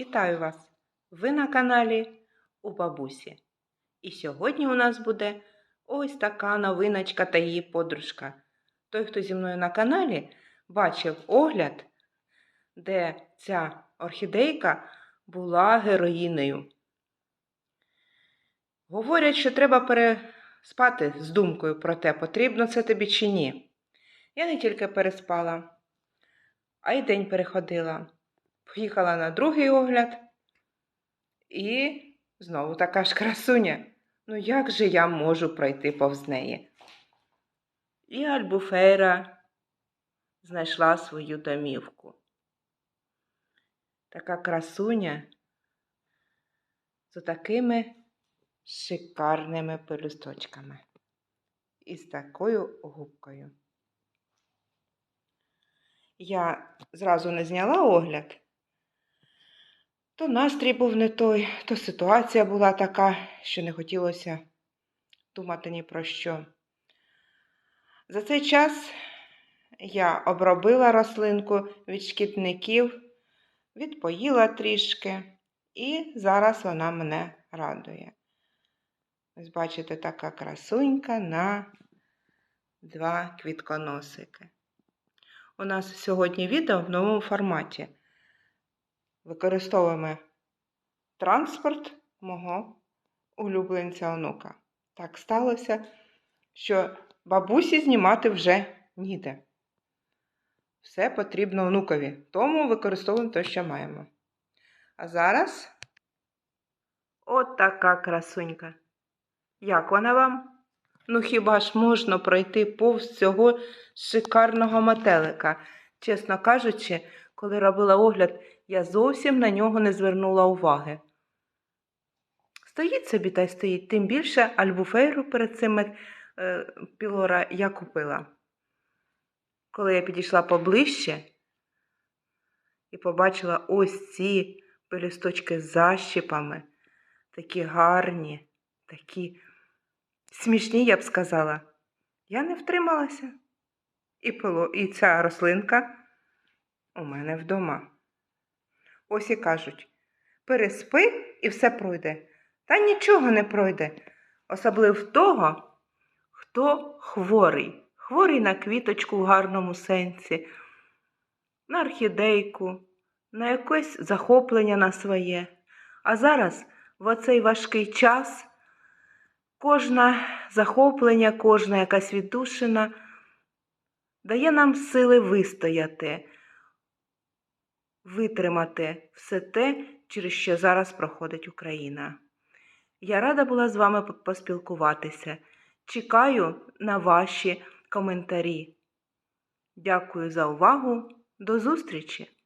Вітаю вас! Ви на каналі у бабусі. І сьогодні у нас буде ось така новиночка та її подружка. Той, хто зі мною на каналі, бачив огляд, де ця орхідейка була героїнею. Говорять, що треба переспати з думкою про те, потрібно це тобі чи ні. Я не тільки переспала, а й день переходила. Поїхала на другий огляд і знову така ж красуня. Ну як же я можу пройти повз неї? І Альбуфейра знайшла свою домівку. Така красуня з такими шикарними пелюсточками і з такою губкою. Я зразу не зняла огляд. То настрій був не той, то ситуація була така, що не хотілося думати ні про що. За цей час я обробила рослинку від шкідників, відпоїла трішки, і зараз вона мене радує. Ось бачите, така красунька на два квітконосики. У нас сьогодні відео в новому форматі. Використовуємо транспорт мого улюбленця онука. Так сталося, що бабусі знімати вже ніде. Все потрібно онукові, тому використовуємо те, що маємо. А зараз от така красунька. Як вона вам? Ну хіба ж можна пройти повз цього шикарного метелика? Чесно кажучи, коли робила огляд, я зовсім на нього не звернула уваги. Стоїть собі та й стоїть, тим більше альбуфейру перед цим е, пілора я купила. Коли я підійшла поближче і побачила ось ці пелюсточки з защіпами, такі гарні, такі смішні, я б сказала, я не втрималася. І, пило, і ця рослинка у мене вдома. Ось і кажуть, переспи і все пройде. Та нічого не пройде, особливо того, хто хворий. Хворий на квіточку в гарному сенсі, на орхідейку, на якесь захоплення на своє. А зараз, в оцей важкий час, кожне захоплення, кожна якась віддушина дає нам сили вистояти, витримати все те, через що зараз проходить Україна. Я рада була з вами поспілкуватися. Чекаю на ваші коментарі. Дякую за увагу. До зустрічі!